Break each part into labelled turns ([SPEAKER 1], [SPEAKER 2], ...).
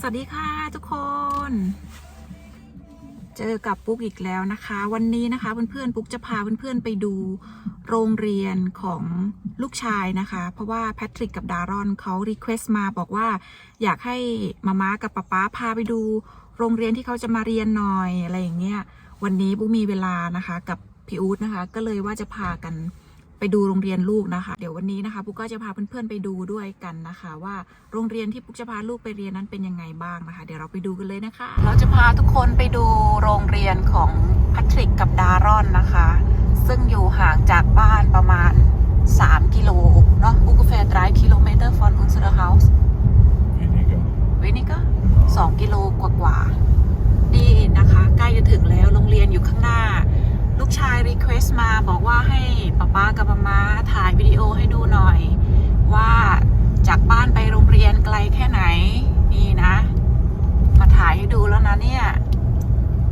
[SPEAKER 1] สวัสดีค่ะทุกคน เจอกับปุ๊กอีกแล้วนะคะ วันนี้นะคะเพื่อนๆปุ๊กจะพาเพื่อนๆไปดูโรงเรียนของลูกชายนะคะ เพราะว่าแพทริกกับดารอนเขารีเควสต์มาบอกว่าอยากให้มาม่ากับป๊าป๊าพาไปดูโรงเรียนที่เขาจะมาเรียนหน่อยอะไรอย่างเงี้ยวันนี้ปุ๊กมีเวลานะคะกับพี่อู๊ดนะคะ ก็เลยว่าจะพากัน ไปดูโรงเรียนลูกนะคะ เดี๋ยววันนี้นะคะปุ๊กก็จะพาเพื่อนๆไปดูด้วยกันนะคะ ว่าโรงเรียนที่ปุ๊กจะพาลูกไปเรียนนั้นเป็นยังไงบ้างนะคะ เดี๋ยวเราไปดูกันเลยนะคะ เราจะพาทุกคนไปดูโรงเรียนของแพทริกกับดารอนนะคะ ซึ่งอยู่ห่างจากบ้านประมาณ 3 กิโลเนาะอุกเฟร์3กิโลเมตร von unserer Haus
[SPEAKER 2] Weniger.
[SPEAKER 1] วินี่ก็สองกิโลกว่าๆนี่นะคะ ใกล้จะถึงแล้วโรงเรียนอยู่ข้างหน้า ลูกชายรี เควสมาบอกว่าให้ป๊าป๊ากับป๊าม้าถ่ายวิดีโอให้ดูหน่อย ว่าจากบ้านไปโรงเรียนไกลแค่ไหน นี่นะ มาถ่ายให้ดูแล้วนะเนี่ย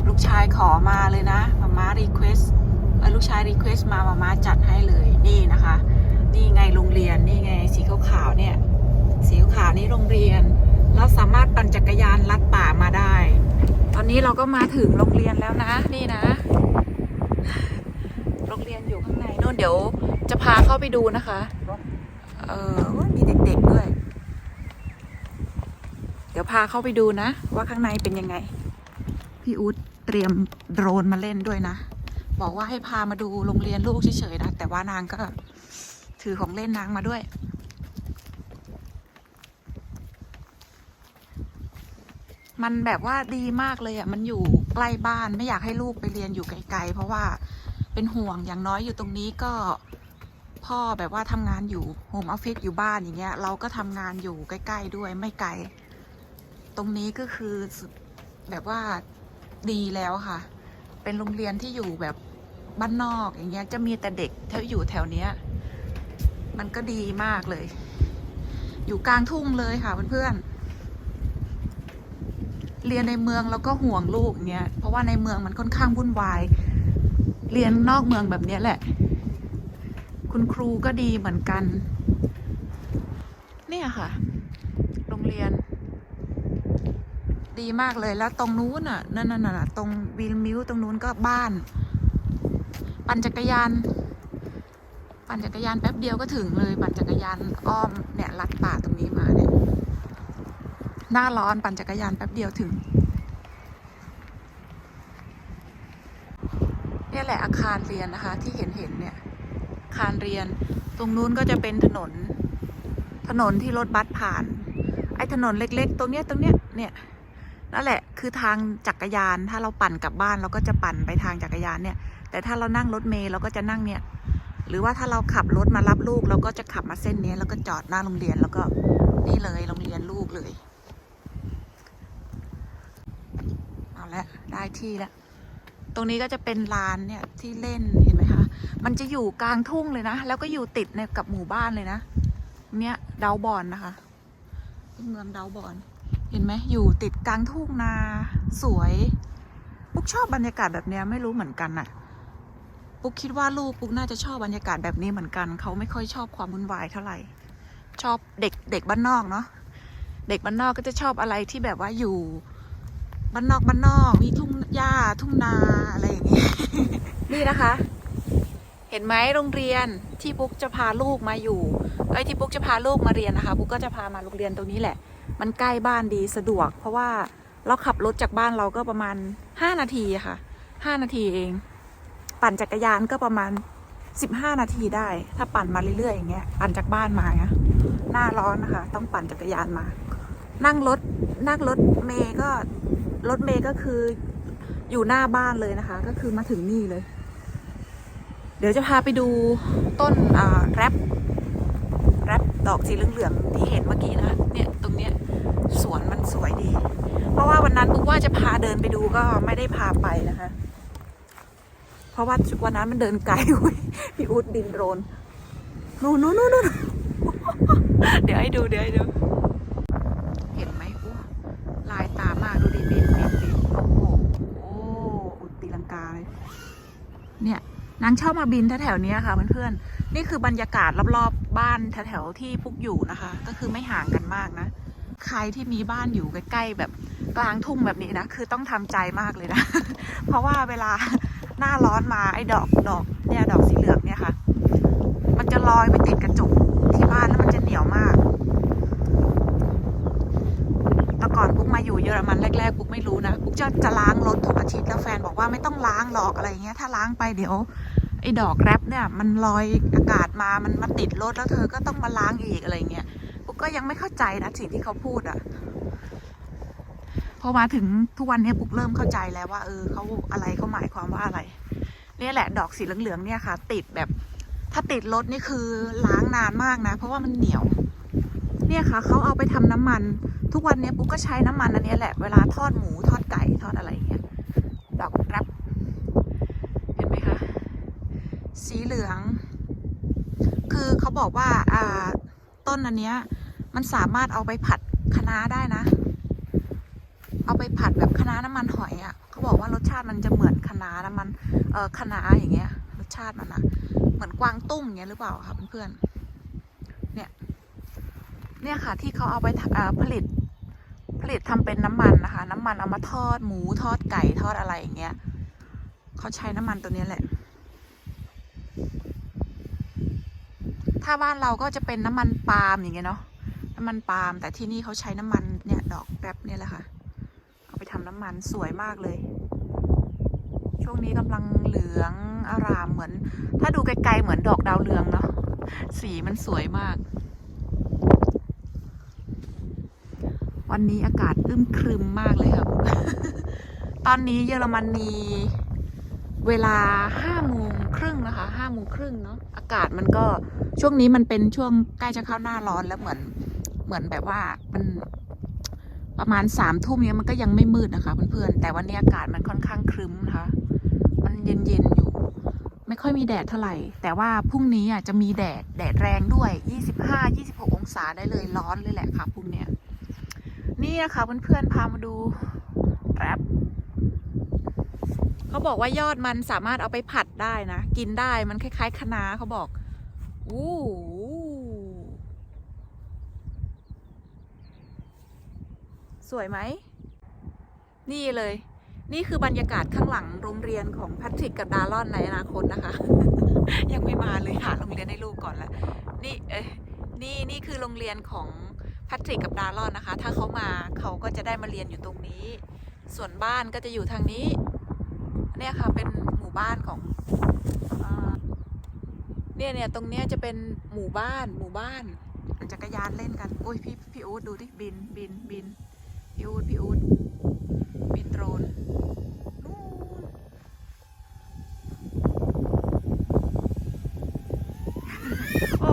[SPEAKER 1] ลูกชายขอมาเลยนะป๊าม้ารีเควสลูกชายรีเควสมาป๊าม้าจัดให้เลยนี่นะคะ นี่ไงโรงเรียนนี่ไงสีขาวๆเนี่ยสีขาวนี่โรงเรียนเราสามารถปั่นจักรยานลัดป่ามาได้ ตอนนี้เราก็มาถึงโรงเรียนแล้วนะ นี่นะ โรงเรียนอยู่ข้างในนู่นเดี๋ยวจะพาเข้าไปดูนะคะ เออมีเด็กๆด้วย เดี๋ยวพาเข้าไปดูนะ ว่าข้างในเป็นยังไง พี่อู๊ดเตรียมโดรนมาเล่นด้วยนะ บอกว่าให้พามาดูโรงเรียนลูกเฉยๆนะ แต่ว่านางก็ถือของเล่นนางมาด้วยมันแบบว่าดีมากเลยอะ มันอยู่ใกล้บ้านไม่อยากให้ลูกไปเรียนอยู่ไกลๆ เพราะว่า เป็นห่วงอย่างน้อยอยู่ตรงนี้ก็พ่อแบบว่าทำงานอยู่โฮมออฟฟิศอยู่บ้านอย่างเงี้ย เราก็ทำงานอยู่ใกล้ ๆ ด้วยไม่ไกล ตรงนี้ก็คือแบบว่าดีแล้วค่ะ เป็นโรงเรียนที่อยู่แบบบ้านนอกอย่างเงี้ย จะมีแต่เด็กที่อยู่แถวเนี้ย มันก็ดีมากเลย อยู่กลางทุ่งเลยค่ะเพื่อนๆเรียนในเมืองแล้วก็ห่วงลูกเนี้ยเพราะว่าในเมืองมันค่อนข้างวุ่นวาย เรียนนอกเมืองแบบนี้แหละ คุณครูก็ดีเหมือนกัน เนี่ยค่ะ โรงเรียน ดีมากเลยแล้วตรงนู้นน่ะนั่นน่ะตรงวิลมิวตรงนู้นก็บ้าน ปั่นจักรยาน ปั่นจักรยานแป๊บเดียวก็ถึงเลย ปั่นจักรยานอ้อมเนี่ยลัดป่าตรงนี้มาเนี่ยหน้าร้อนปั่นจักรยานแป๊บเดียวถึง เนี่ยแหละอาคารเรียนนะคะ ที่เห็นเห็นเนี่ยอาคารเรียน ตรงนู้นก็จะเป็นถนน ถนนที่รถบัสผ่าน ไอ้ถนนเล็ก ๆ ตรงเนี้ยตรงเนี้ยเนี่ยนั่นแหละคือทางจักรยาน ถ้าเราปั่นกลับบ้านเราก็จะปั่นไปทางจักรยานเนี่ย แต่ถ้าเรานั่งรถเมล์เราก็จะนั่งเนี่ย หรือว่าถ้าเราขับรถมารับลูก เราก็จะขับมาเส้นนี้แล้วก็จอดหน้าโรงเรียนแล้วก็นี่เลยโรงเรียนลูกเลย เอาละได้ที่แล้ว ตรงนี้ก็จะเป็นลานเนี่ยที่เล่นเห็นไหมคะ มันจะอยู่กลางทุ่งเลยนะ แล้วก็อยู่ติดในกับหมู่บ้านเลยนะ เนี่ยเดาบอนนะคะ เมืองเดาบอน เห็นไหมอยู่ติดกลางทุ่งนา สวย ปุ๊กชอบบรรยากาศแบบเนี้ยไม่รู้เหมือนกันน่ะ ปุ๊กคิดว่าลูกปุ๊กน่าจะชอบบรรยากาศแบบนี้เหมือนกัน เขาไม่ค่อยชอบความวุ่นวายเท่าไหร่ ชอบเด็กเด็กบ้านนอกเนาะ เด็กบ้านนอกก็จะชอบอะไรที่แบบว่าอยู่ บ้านนอกบ้านนอกมีทุ่งหญ้าทุ่งนาอะไรอย่างเงี้ยนี่นะคะ เห็นไหมโรงเรียนที่ปุ๊กจะพาลูกมาอยู่ไอ้ยที่ปุ๊กจะพาลูกมาเรียนนะคะปุ๊กก็จะพามาโรงเรียนตรงนี้แหละ มันใกล้บ้านดีสะดวก เพราะว่าเราขับรถจากบ้านเราก็ประมาณห้านาทีค่ะห้านาทีเอง ปั่นจักรยานก็ประมาณสิบห้านาทีได้ ถ้าปั่นมาเรื่อยๆอย่างเงี้ยปั่นจากบ้านมานะหน้าร้อนนะคะ ต้องปั่นจักรยานมา นั่งรถนั่งรถเมย์ก็ รถเมย์ก็คืออยู่หน้าบ้านเลยนะคะ ก็คือมาถึงนี่เลย เดี๋ยวจะพาไปดูต้นแรปแรปดอกสีเหลืองๆที่เห็นเมื่อกี้นะเนี่ยตรงเนี้ยสวนมันสวยดี เพราะว่าวันนั้นปุ๊กว่าจะพาเดินไปดูก็ไม่ได้พาไปนะคะ เพราะว่าวันนั้นมันเดินไกลเว้ยพี่อูดบินโดรนนู่นนู่นนู่นเดี๋ยวให้ดูเดี๋ยวให้ดู เห็นไหมอู้ลายตามากดูดิบินบินบินโอ้โหโอ้อุดตีลังกาเลย เนี่ยนางชอบมาบินแถวๆเนี้ยค่ะเพื่อนๆ นี่คือบรรยากาศรอบๆบ้านแถวๆที่พุกอยู่นะคะ ก็คือไม่ห่างกันมากนะ ใครที่มีบ้านอยู่ใกล้ๆแบบกลางทุ่งแบบนี้นะ คือต้องทำใจมากเลยนะ เพราะว่าเวลาหน้าร้อนมาไอ้ดอกดอกเนี่ยดอกสีเหลืองเนี่ยค่ะ มันจะลอยไปติดกระจกที่บ้านแล้วมันจะเหนียวมาก ก่อนปุ๊กมาอยู่เยอรมันแรกๆปุ๊กไม่รู้นะปุ๊กจะจะล้างรถทุกอาทิตย์แล้วแฟนบอกว่าไม่ต้องล้างหรอกอะไรเงี้ย ถ้าล้างไปเดี๋ยวไอ้ดอกแรปเนี่ย มันลอยอากาศมามันมาติดรถแล้วเธอก็ต้องมาล้างอีกอะไรเงี้ยปุ๊กก็ยังไม่เข้าใจนะสิ่งที่เขาพูดอะพอมาถึงทุกวันนี้ปุ๊กเริ่มเข้าใจแล้วว่า เออเขาอะไรเขาหมายความว่าอะไรเนี่ยแหละ ดอกสีเหลืองๆเนี่ยค่ะ ติดแบบ ถ้าติดรถนี่คือล้างนานมากนะ เพราะว่ามันเหนียว เนี่ยค่ะเขาเอาไปทำน้ำมัน ทุกวันเนี้ยปุ๊กก็ใช้น้ำมันอันนี้แหละเวลาทอดหมูทอดไก่ทอดอะไรอย่างเงี้ยดอกแรปเห็นไหมคะสีเหลือง คือเขาบอกว่าอ่าต้นอันเนี้ยมันสามารถเอาไปผัดคะน้าได้นะ เอาไปผัดแบบคะน้าน้ำมันหอยอะ่ะเขาบอกว่ารสชาติมันจะเหมือนคะน้าน้ำมันเออคะน้าอย่างเงี้ย รสชาติมันอะเหมือนกวางตุ้งเงี้ยหรือเปล่าคะเพื่อนๆเนี่ย เนี่ยค่ะที่เขาเอาไปผลิตผลิตทำเป็นน้ำมันนะคะ น้ำมันเอามาทอดหมูทอดไก่ทอดอะไรอย่างเงี้ยเขาใช้น้ำมันตัวนี้แหละ ถ้าบ้านเราก็จะเป็นน้ำมันปาล์มอย่างเงี้ยเนาะน้ำมันปาล์มแต่ที่นี่เขาใช้น้ำมันเนี่ยดอกแป๊บเนี่ยแหละค่ะ เอาไปทำน้ำมันสวยมากเลย ช่วงนี้กำลังเหลืองอารามเหมือน ถ้าดูไกลๆเหมือนดอกดาวเรืองเนาะสีมันสวยมาก วันนี้อากาศอึมครึมมากเลยครับ ตอนนี้เยอรมนีเวลาห้าโมงครึ่งนะคะห้าโมงครึ่งเนาะอากาศมันก็ช่วงนี้มันเป็นช่วงใกล้จะเข้าหน้าร้อนแล้วเหมือนเหมือนแบบว่ามันประมาณสามทุ่มเนี้ยมันก็ยังไม่มืดนะคะเพื่อนๆแต่วันนี้อากาศมันค่อนข้างครึ้มนะคะ มันเย็นๆอยู่ ไม่ค่อยมีแดดเท่าไหร่ แต่ว่าพรุ่งนี้อะจะมีแดดแดดแรงด้วย 25-26 องศาได้เลยร้อนเลยแหละค่ะพรุ่งเนี้ย นี่นะคะเพื่อนๆพามาดูแรปเขาบอกว่ายอดมันสามารถเอาไปผัดได้นะ กินได้มันคล้าย ๆคะน้าเขาบอกอู้สวยไหม นี่เลย นี่คือบรรยากาศข้างหลังโรงเรียนของแพทริกกับดารอนในอนาคตนะคะ ยังไม่มาเลยหาโรงเรียนให้ลูกก่อนละนี่เอ้ยนี่นี่คือโรงเรียนของ พทริกกับดารอนนะคะ ถ้าเขามาเขาก็จะได้มาเรียนอยู่ตรงนี้ ส่วนบ้านก็จะอยู่ทางนี้ เนี่ยค่ะเป็นหมู่บ้านของเนี่ยเนี่ยตรงเนี้ยจะเป็นหมู่บ้านหมู่บ้านปั่นจักรยานเล่นกัน โอ้ยพี่พี่อู๊ดดูดิบินบินบินพี่อู๊ดพี่อู๊ดบินโดรนนู่น โอ้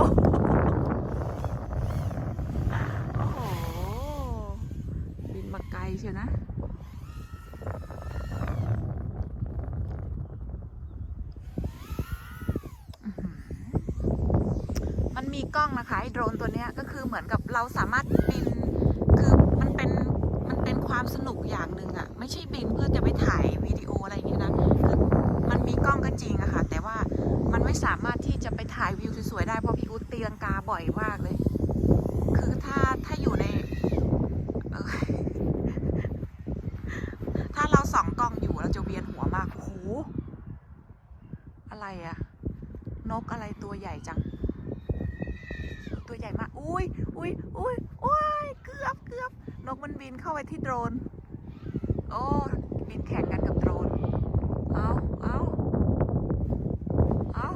[SPEAKER 1] โอ้โห บินมาไกลเชียวนะ อื้อหือมันมีก ล้องนะคะไอ้โดรนตัวนี้ก็คือเหมือนกับเราสามารถบินคือมันเป็นมันเป็นความสนุกอย่างหนึ่งอะไม่ใช่บินเพื่อจะไปถ่ายวิดีโออะไรอย่างเงี้ยนะคือมันมีกล้องก็จริงอะค่ะแต่ว่ามันไม่สามารถที่จะไปถ่ายวิวสวยๆได้เพราะพี่อุ๊ดตีลังกาบ่อยมากเลย คือถ้าถ้าอยู่ในถ้าเราสองกล้องอยู่เราจะเวียนหัวมากโอ้โหอะไรอะนกอะไรตัวใหญ่จัง ตัวใหญ่มาก อุ้ยอุ้ยอุ้ยอุ้ยเกือบเกือบนกมันบินเข้าไปที่โดรน โอ้บินแข่งกันกับโดรน เอาเอาเอา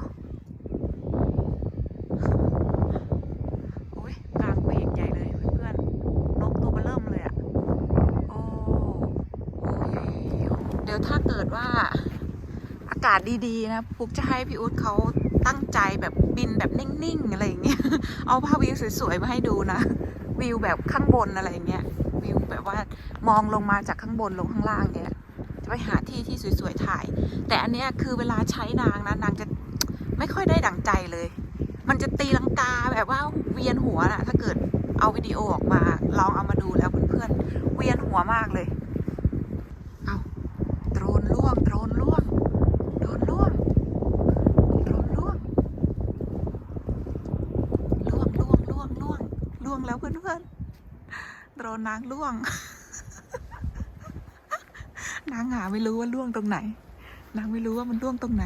[SPEAKER 1] อุ้ยกลางเบรกใหญ่เลยเพื่อนๆ นกตัวเบอเริ่มเลยอะโอ้โอ้ยเดี๋ยวถ้าเกิดว่าอากาศดีๆนะ ปุ๊กจะให้พี่อุ๊ดเขา ตั้งใจแบบบินแบบนิ่งๆอะไรอย่างเงี้ย เอาภาพวิวสวยๆมาให้ดูนะ วิวแบบข้างบนอะไรอย่างเงี้ย วิวแบบว่ามองลงมาจากข้างบนลงข้างล่างเนี่ยจะไปหาที่ที่สวยๆถ่าย แต่อันเนี้ยคือเวลาใช้นางนะนางจะไม่ค่อยได้ดั่งใจเลย มันจะตีลังกาแบบว่าเวียนหัวน่ะถ้าเกิดเอาวิดีโอออกมาลองเอามาดูแล้วเพื่อนๆเวียนหัวมากเลย เอาโดรนล่วง โดรนล่วง โดรนล่วง โดรนล่วง ล่วงล่วงล่วงล่วงล่วงแล้วเพื่อนๆ โด รนนางล่วง นางหาไม่รู้ว่าล่วงตรงไหน นางไม่รู้ว่ามันล่วงตรงไหน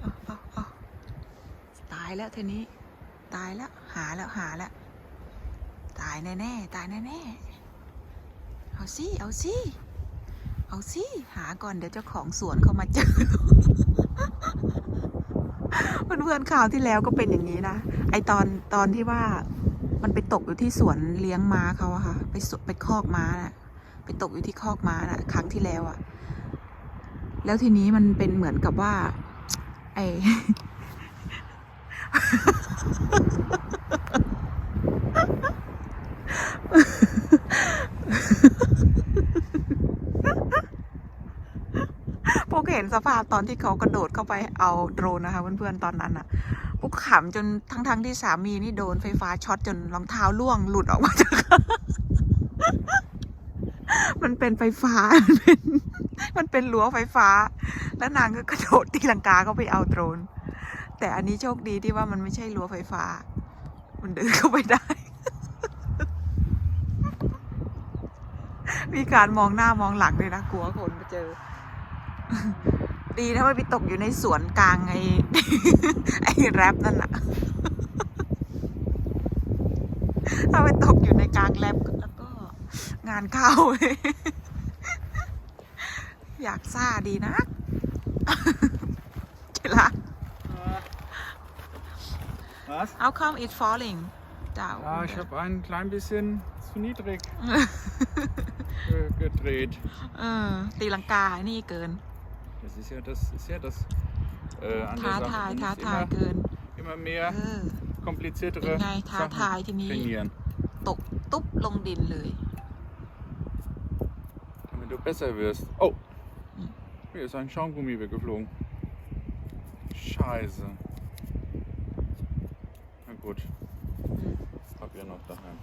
[SPEAKER 1] เอาเอาเอตายแล้วทีนี้ ตายแล้ว หาแล้วหาแล้ว ตายแน่ๆตายแน่ๆเอาสิเอาสิเอาสิหาก่อนเดี๋ยวเจ้าของสวนเขามาเจอเพื่อนๆข่าวที่แล้วก็เป็นอย่างนี้นะ ไอตอนตอนที่ว่า มันไปตกอยู่ที่สวนเลี้ยงม้าเขาอะค่ะ ไปไปคอกม้าน่ะ ไปตกอยู่ที่คอกม้าน่ะ ครั้งที่แล้วอะแล้วทีนี้มันเป็นเหมือนกับว่า ไอพวกเห็นสภาพตอนที่เขากระโดดเข้าไปเอาโดรนนะคะเพื่อนๆตอนนั้นอะ กขำจนทั้งๆที่สามีนี่โดนไฟฟ้าช็อตจนรองเท้าล่วงหลุดออกมาจากมันเป็นไฟฟ้ามันเป็นมันเป็นรั้วไฟฟ้า แล้วนางก็กระโดดตีลังกาเข้าไปเอาโดรน แต่อันนี้โชคดีที่ว่ามันไม่ใช่รั้วไฟฟ้า มันเดินเข้าไปได้ มีการมองหน้ามองหลังเลยนะกลัวคนมาเจอ ดีนะไม่ไปตกอยู่ในสวนกลางไอ้ไอ้แรปนั่นน่ะถ้าไปตกอยู่ในกลางแรปแล้วก็ งานเข้า อยากซ่าดีนะเจล่ะ
[SPEAKER 2] Was?
[SPEAKER 1] How come it's falling down
[SPEAKER 2] Ja, ich habe ein klein bisschen zu niedrig ge- gedreht.
[SPEAKER 1] เออตีลังกา นี่เกิน
[SPEAKER 2] Das ist ja das, ist ja das äh, an
[SPEAKER 1] ท้า
[SPEAKER 2] der
[SPEAKER 1] ทาย
[SPEAKER 2] Sache. Du
[SPEAKER 1] ท้า
[SPEAKER 2] musst
[SPEAKER 1] ทาย
[SPEAKER 2] immer,
[SPEAKER 1] เกิน
[SPEAKER 2] immer
[SPEAKER 1] เอ
[SPEAKER 2] mehr
[SPEAKER 1] อ
[SPEAKER 2] kompliziertere
[SPEAKER 1] Bin ja Thai-
[SPEAKER 2] Sachen
[SPEAKER 1] Thai, die nie-
[SPEAKER 2] trainieren,
[SPEAKER 1] ตกตุ๊บลงดินเลย
[SPEAKER 2] damit du besser wirst. Oh,
[SPEAKER 1] Hm.
[SPEAKER 2] hier ist ein Schaumgummi weggeflogen. Scheiße. Na gut,
[SPEAKER 1] Hm.
[SPEAKER 2] hab ja noch daheim.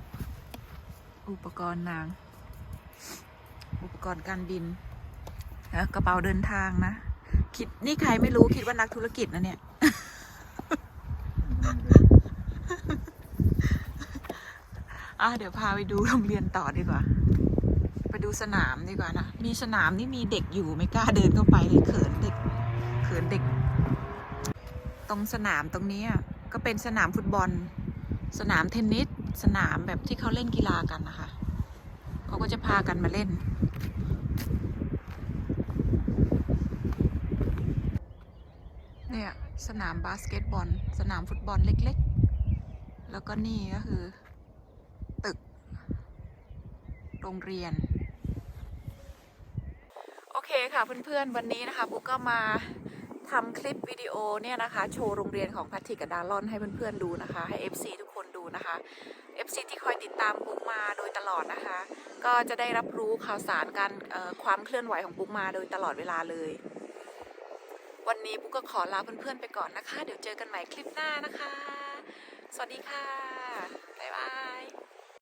[SPEAKER 1] อุปกรณ์นาง อุปกรณ์การบิน กระเป๋าเดินทางนะ คิดนี่ใครไม่รู้คิดว่านักธุรกิจนะเนี่ย อะเดี๋ยวพาไปดูโรงเรียนต่อดีกว่า ไปดูสนามดีกว่านะ มีสนามนี่มีเด็กอยู่ไม่กล้าเดินเข้าไปเลยเขินเด็ก เขินเด็ก ตรงสนามตรงนี้อะก็เป็นสนามฟุตบอล สนามเทนนิส สนามแบบที่เขาเล่นกีฬากันนะคะ เขาก็จะพากันมาเล่น เนี่ย สนามบาสเกตบอล สนามฟุตบอลเล็กๆ แล้วก็นี่ก็คือ ตึก โรงเรียน โอเคค่ะเพื่อนๆ วันนี้นะคะบุ๊กก็มาทำคลิปวิดีโอเนี่ยนะคะ โชว์โรงเรียนของแพทริกกับดารอนให้เพื่อนๆดูนะคะ ให้ FC ทุกคนดูนะคะ FC ที่คอยติดตามบุ๊กมาโดยตลอดนะคะ ก็จะได้รับรู้ข่าวสารการความเคลื่อนไหวของบุ๊กมาโดยตลอดเวลาเลย วันนี้บุ๊กก็ขอลาเพื่อนๆไปก่อนนะคะ เดี๋ยวเจอกันใหม่คลิปหน้านะคะ สวัสดีค่ะ บ๊ายบาย